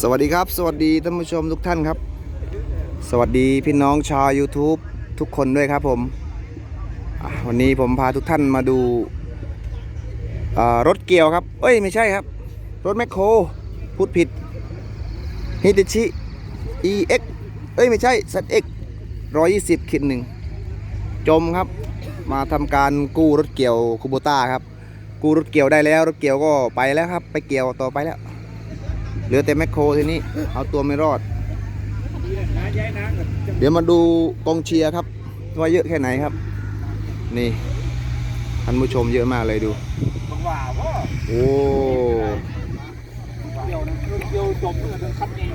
สวัสดีครับ สวัสดีท่านผู้ชมทุกท่านครับ สวัสดีพี่น้องชาว YouTube ทุกคนด้วยครับผม วันนี้ผมพาทุกท่านมาดูารถเกี่ยวครับ เอ้ยไม่ใช่ครับ รถแมคโครพูดผิดฮิตชิ EX เอ้ยไม่ใช่ ZX 120ขีดหนึ่งจมครับ มาทำการกู้รถเกี่ยวคูโบต้าครับ กู้รถเกี่ยวได้แล้วรถเกี่ยวก็ไปแล้วครับ ไปเกี่ยวต่อไปแล้ว เหลือแต่แมคโครทีนี้ เอาตัวไม่รอด เดี๋ยวมาดูกองเชียร์ครับ ว่าเยอะแค่ไหนครับ นี่ท่านผู้ชมเยอะมากเลยดูโอ้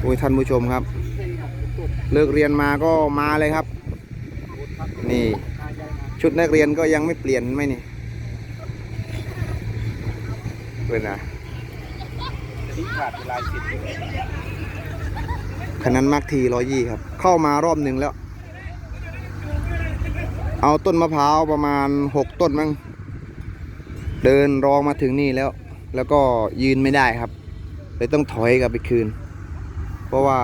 โอ้ยท่านผู้ชมครับ เลิกเรียนมาก็มาเลยครับ นี่ ชุดนักเรียนก็ยังไม่เปลี่ยนไหมนี่เป็นนะ คันนั้นมากทีร้อยยี่ครับ เข้ามารอบหนึ่งแล้ว เอาต้นมะพร้าวประมาณหกต้นมั้งเดินรองมาถึงนี่แล้ว แล้วก็ยืนไม่ได้ครับเลยต้องถอยกลับไปคืน เพราะว่า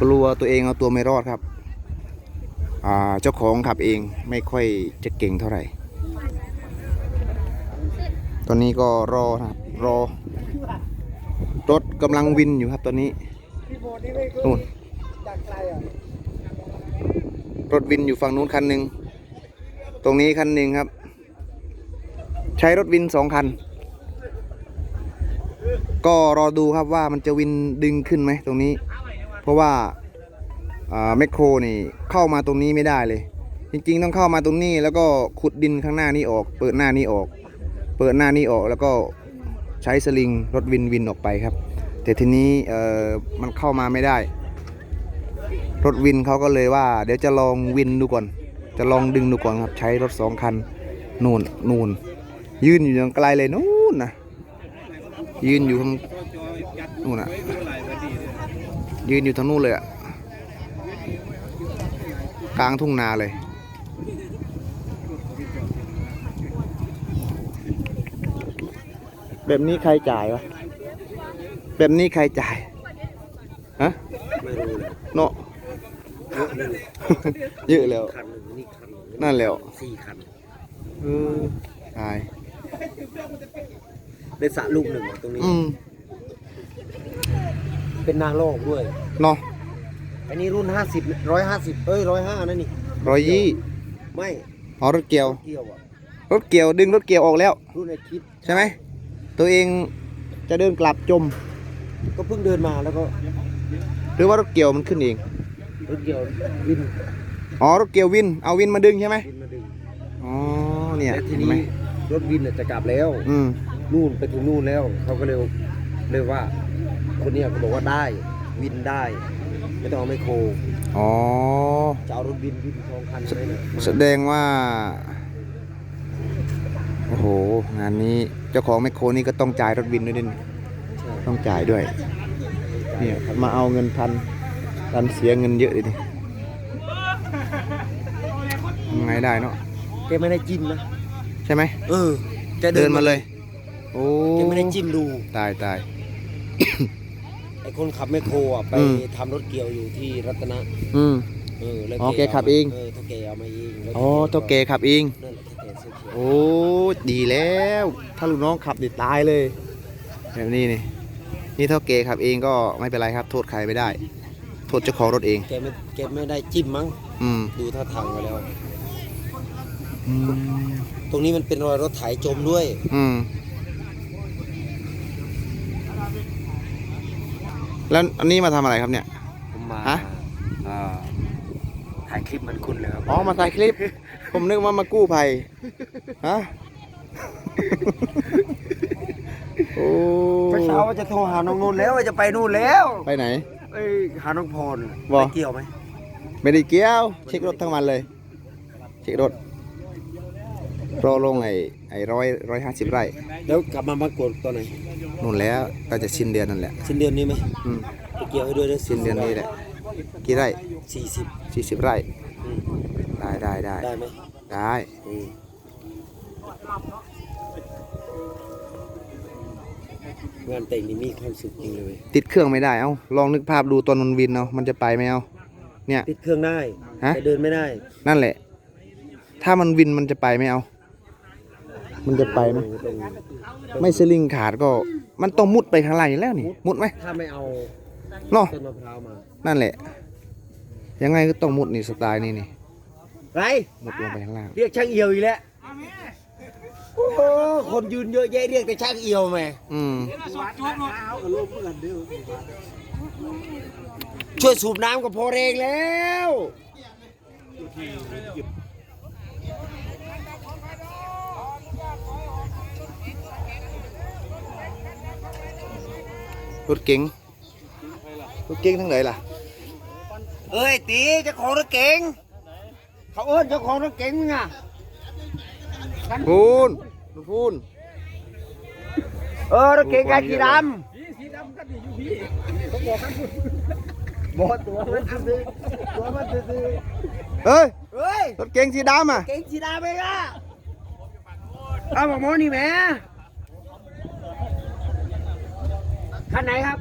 กลัวตัวเองเอาตัวไม่รอดครับอ่าเจ้าของขับเองไม่ค่อยจะเก่งเท่าไหร่ ตอนนี้ก็รอครับ รอ รถกำลังวินอยู่ครับตอนนี้นู่นรถวินอยู่ฝั่งนู้นคันหนึ่งตรงนี้คันหนึ่งครับ ใช้รถวินสองคัน ก็รอดูครับว่ามันจะวินดึงขึ้นไหมตรงนี้ เพราะว่าอ่าแมคโครนี่เข้ามาตรงนี้ไม่ได้เลย จริงๆ ต้องเข้ามาตรงนี้แล้วก็ขุดดินข้างหน้านี้ออก เปิดหน้านี้ออก เปิดหน้านี้ออกแล้วก็ ใช้สลิงรถวินวินออกไปครับ แต่ทีนี้เออมันเข้ามาไม่ได้ รถวินเขาก็เลยว่า เดี๋ยวจะลองวินดูก่อน จะลองดึงดูก่อนครับ ใช้รถสองคันนู่นนู่นยืนอยู่ยังไกลเลยนู่นนะยืนอยู่ทางนู่นอะยืนอยู่ทางนู่นเลยอะกลางทุ่งนาเลย แบบนี้ใครจ่ายวะ แบบนี้ใครจ่าย ฮะ ไม่รู้เลยเนาะ เยอะเลยเยอะแล้ว คันหนึ่งนี่คันหนึ่งนั่นแล้ว สี่คัน เออตาย ได้สระลูกหนึ่งตรงนี้ อืมเป็นนางโลกด้วย เนาะอันนี้รุ่นห้าสิบร้อยห้าสิบเอ้ยร้อยห้านั่นนี่ ร้อยยี่ไม่ อ๋อรถเกี่ยว เกี่ยวอะ รถเกี่ยวดึงรถเกี่ยวออกแล้ว รุ่นไอคิด ใช่ไหม ตัวเองจะเดินกลับจม ก็เพิ่งเดินมาแล้วก็หรือว่ารถเกี่ยวมันขึ้นเองรถเกี่ยววินอ๋อรถเกี่ยววินเอาวินมาดึงใช่ไหมวินมาดึงอ๋อเนี่ยแล้วทีเห็นนี้ไหมรถวินน่ะจะกลับแล้ว อืมนู่นไปถึงนู่นแล้วเขาก็เลยเลยว่า คนเนี้ยเขาบอกว่าได้วินได้ ไม่ต้องเอาไมโครอ๋อจะเอารถวินวินสองคันเลยนะแสดงว่า โอ้โห งานนี้เจ้าของแมคโครนี่ก็ต้องจ่ายรถวินด้วยดิใช่ต้องจ่ายด้วยเนี่ยมาเอาเงินพันดันเสียเงินเยอะเลยดิทำไงได้เนาะแกไม่ได้จิ้มนะใช่ไหมเออแกเดินมาเลย โอ้แกไม่ได้จิ้มดูตายตายไอ้คนขับแมคโครอะไปอืมทำรถเกี่ยวอยู่ที่รัตนะอืมเออแล้วอ๋อแกขับเองเออถ้าแกเอามาเองแล้วอ๋อเท่าแกขับเอง นั่นแหละถ้าแกเสื้อเขียวโอ้ดีแล้ว ถ้าลูกน้องขับดิตายเลย แบบนี้นี่นี่เท่าแกขับเองก็ไม่เป็นไรครับ โทษใครไม่ได้ โทษเจ้าของรถเองแกไม่แกไม่ได้จิ้มมั้งอืมดูท่าทางมาแล้ว อืมตรงนี้มันเป็นรอยรถไถจมด้วย อืมแล้วอันนี้มาทำอะไรครับเนี่ย ผมมาฮะ อ่า ถ่ายคลิปเหมันคุณเลยครับ อ๋อ มาถ่ายคลิป ผมนึกว่ามากู้ภัย ฮะ โอ้เมื่อเช้าว่าจะโทรหาน้องนุ่นแล้วว่าจะไปนู่นแล้วไปไหนเอ้ยหาน้องพรบ่ ไปเกี่ยวไหมไม่ได้เกี่ยว เช็ครถทั้งวันเลย เช็ครถรอลงไอ้ไอ้ร้อยร้อยห้าสิบไร่แล้วกลับมามากดตอนไหนนู่นแล้วก็จะสิ้นเดือนนั่นแหละ สิ้นเดือนนี้ไหมอืม ไปเกี่ยวให้ด้วยได้สิ้นเดือนนี้แหละ กี่ไร่ สี่สิบสี่สิบไร่อืมได้ได้ได้ได้ไหมได้อืมงานแต่งนี่มีความสุขจริงเลยเว้ยติดเครื่องไม่ได้เอ้าลองนึกภาพดูตอนมันวินเอามันจะไปไหมเอาเนี่ย ติดเครื่องได้ฮะ แต่เดินไม่ได้นั่นแหละ ถ้ามันวินมันจะไปไหมเอามันจะไปไหมต้องไม่สลิงขาดก็ มันต้องมุดไปข้างล่างอยู่แล้วนี่ มุดไหมถ้าไม่เอาเนาะต้นมะพร้าวมา นั่นแหละ ยังไงก็ต้องมุดนี่สไตล์นี่นี่ไรมุดลงไปข้างล่าง เรียกช่างเอียวอีกแล้วโอ้โหคนยืนเยอะแยะเรียกแต่ช่างเอียวแม่อืมช่วยสูบน้ำก็พอแรงแล้วรถเก๋งรถเก๋งทั้งไหนล่ะ เอ้ยตีเจ้าของรถเก๋งเขาเอิ้นเจ้าของรถเก๋งมึงอะพูนพูนเออรถเก๋งกายสีดำสีดำก็ดีอยู่พี่เขาบอกกันบอกตัวมันซื้อตัวมันซื้อเฮ้ยเฮ้ยรถเก๋งสีดำอะเก๋งสีดำไปอะเอาบอกหมอนี่แหม่คันไหนครับ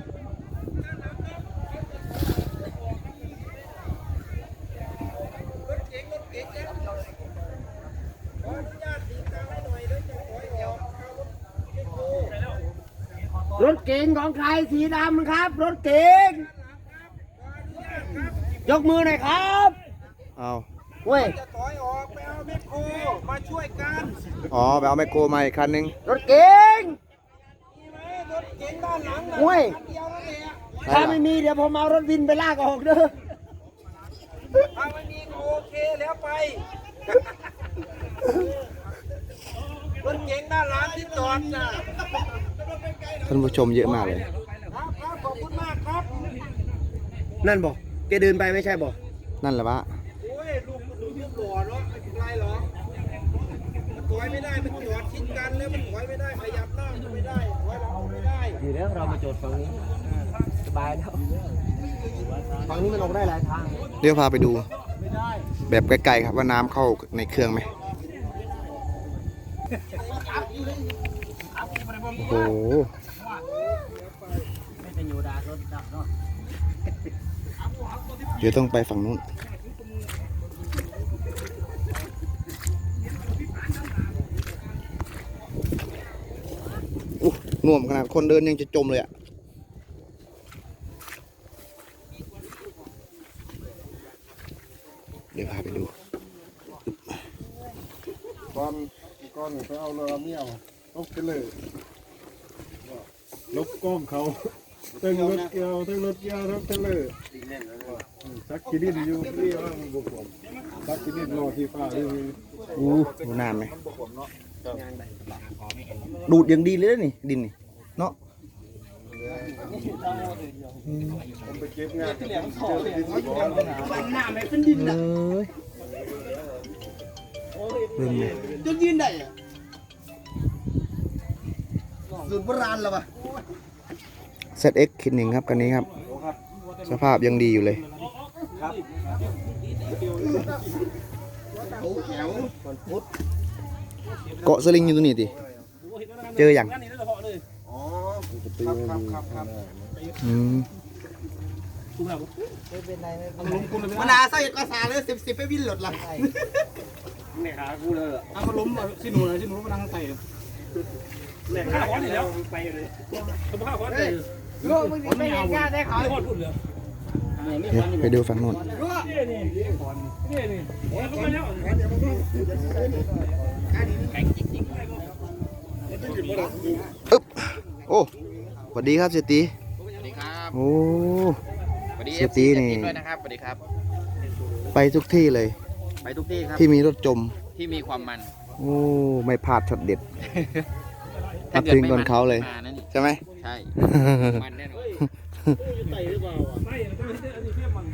รถเก๋งของใครสีดำครับ รถเก๋งยกมือหน่อยครับเอาเว้ยถอยออกไปเอาแมคโครมาช่วยกันอ๋อไปเอาไมคโครมาอีกคันนึงรถเก๋งมีไหมรถเก๋งด้านหลังน่ะเว้ยคันเดียวนั่นแหละถ้าไม่มีเดี๋ยวผมเอารถวินไปลากออกเด้อ ถ้าไม่มีก็โอเคแล้วไปรถเก๋งด้านหลังที่จอดน่ะท่านผู้ชมเยอะมากเลย ครับครับขอบคุณมากครับนั่นบอกแกเดินไปไม่ใช่บอกนั่นแหละวะโอ้ยลูกดูรูปหล่อเนาะไม่เป็นไรหรอกมันถอยไม่ได้มันจอดชิดกันแล้วมันถอยไม่ได้ขยับหน้ามันไม่ได้ถอยหลังมันไม่ได้ อยู่แล้วเรามาโจทย์ฝั่งนี้ส บายแล้วฝั่งนี้มันลงได้หลายทาง เดี๋ยวพาไปดู แบบไกลๆครับว่าน้ำเข้าในเครื่องไหมโอ้โหเดี๋ยวต้องไปฝั่งนู้นน่วมขนาดคนเดินยังจะจมเลยอะเดี๋ยวพาไปดู ก้อน ก้อนไปเอาเรือเมี่ยวลบไปเลยลบกล้องเขาทั้งรถเกี่ยวทั้งรถเกี่ยวทั้งเทเลอร์สักกินดินอยู่ที่ว่ามันบุกผมสักกินดินรอที่ฟ้าอยู่อู้ดูนานไหมดูดอย่างดีเลยนะนี่ดินนี่เนาะผมไปเก็บงานเจอดินบ่อเอ้ยเริ่มเลยจนยืนได้อะ สูตรโบราณแล้วปะเซตเอ็กคิดหนึ่งครับคันนี้ครับ สภาพยังดีอยู่เลยเกาะสลิงอยู่ตรงนี้ดิเจออย่างครับครับครับอืมมันอาใส่กระสาเลยสิบสิบไปวินหลดละเอามาล้มสิหนูเลยสิหนูมานั่งใส่ แหลกขาขอนแล้วไปเลยสภาพขอนเลยโลกมึงไม่เห็นกล้าได้เขาไม่พอดพูดเลยเดี๋ยวไปดูฝั่งนู้นนี่นี่นี่นี่โอ้ยเขาไปแล้วอึ๊บโอ้สวัสดีครับเศรษฐีสวัสดีครับโอ้สวัสดีเสีเอยฟตีซีนี่ด้วยนะครับสวัสดีครับ ไปทุกที่เลย ไปทุกที่ครับ ที่มีรถจม ที่มีความมัน โอ้ ไม่พลาดช็อตเด็ด ถ้ามาเกิดถึงไม่ก่อนมันเขาเลยมานั่นนี่ใช่ไหม ใช่ มันแน่นอนไม่แล้วก็ไม่ใช่อันนี้เพี้ยมัน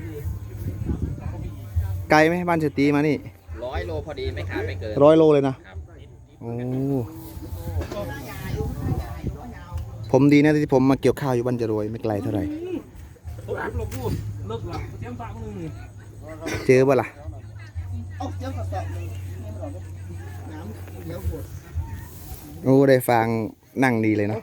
ไกลไหมบ้านเศรษฐีมานี่ร้อยโลพอดีไม่ขาดไม่เกินร้อยโลเลยนะ ครับโอ้ ผมดีนะที่ผมมาเกี่ยวข้าวอยู่บ้านจรวยไม่ไกลเท่าไหร่โอ้ยเราพูดเลิกละเตรียมปากมึงนี่เจอป่ะล่ะ เอาเจ้ากระสอบเลยน้ำเดี๋ยวปวด โอ้ได้ฟังนั่งดีเลยเนาะ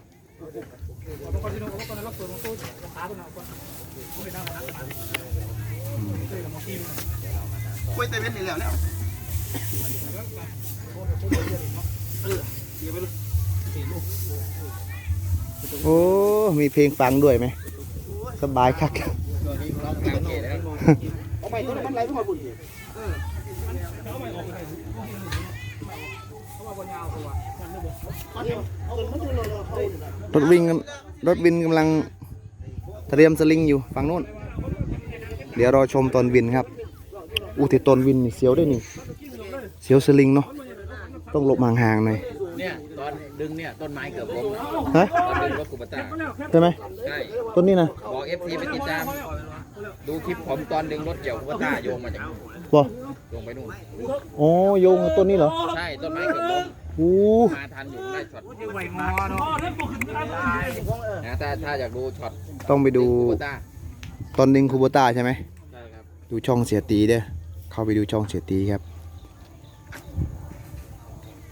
กล้วยเตเวนนี่แล้วแล้วโอ้ มีเพลงฟังด้วยไหม สบายคัก รถวิ่งรถวินกำลังเตรียมสลิงอยู่ฝั่งนู้น เดี๋ยวรอชมตอนวินครับอู้ที่ตอนวินนี่เสียวได้วยนี่เสียวสลิงเนาะต้องหลบห่างๆหน่อยเนี่ยตอนดึงเนี่ยต้นไม้เกือบล้มฮะตอนดึงรถกูปต้าใช่ไหมใช่ต้นนี้นะบอกเอฟซีไปติดตาม ดูคลิปผมตอนดึงรถเกี่ยวกูปต้าโยงมาจากบ่โยงไปนู่นอ๋อโยงกับต้นนี้เหรอใช่ต้นไม้เกือบ ล้มอู้มาทันอยู่ได้ช็อตนะถ้าถ้าอยากดูช็อตต้องไปดูกูปต้าตอนดึงคูโบต้าใช่ไหมใช่ครับดูช่องเสียตีเด้อเข้าไปดูช่องเสียตีครับ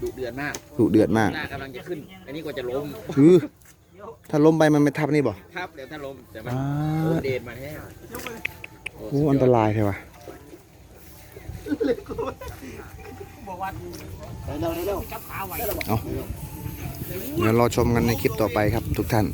ดุเดือดมากดุเดือดมากหน้ากำลังจะขึ้น อันนี้ก็จะล้มคือถ้าล้มไปมันไม่ทับนี่บ่ครับเดี๋ยวถ้าล้มแต่มันอ่าโอ้เดนมาแน่โอ้อันตรายใช่ปะเร็วเร็ว เอาเดี๋ยวรอชมกันในคลิปต่อไปครับทุกท่าน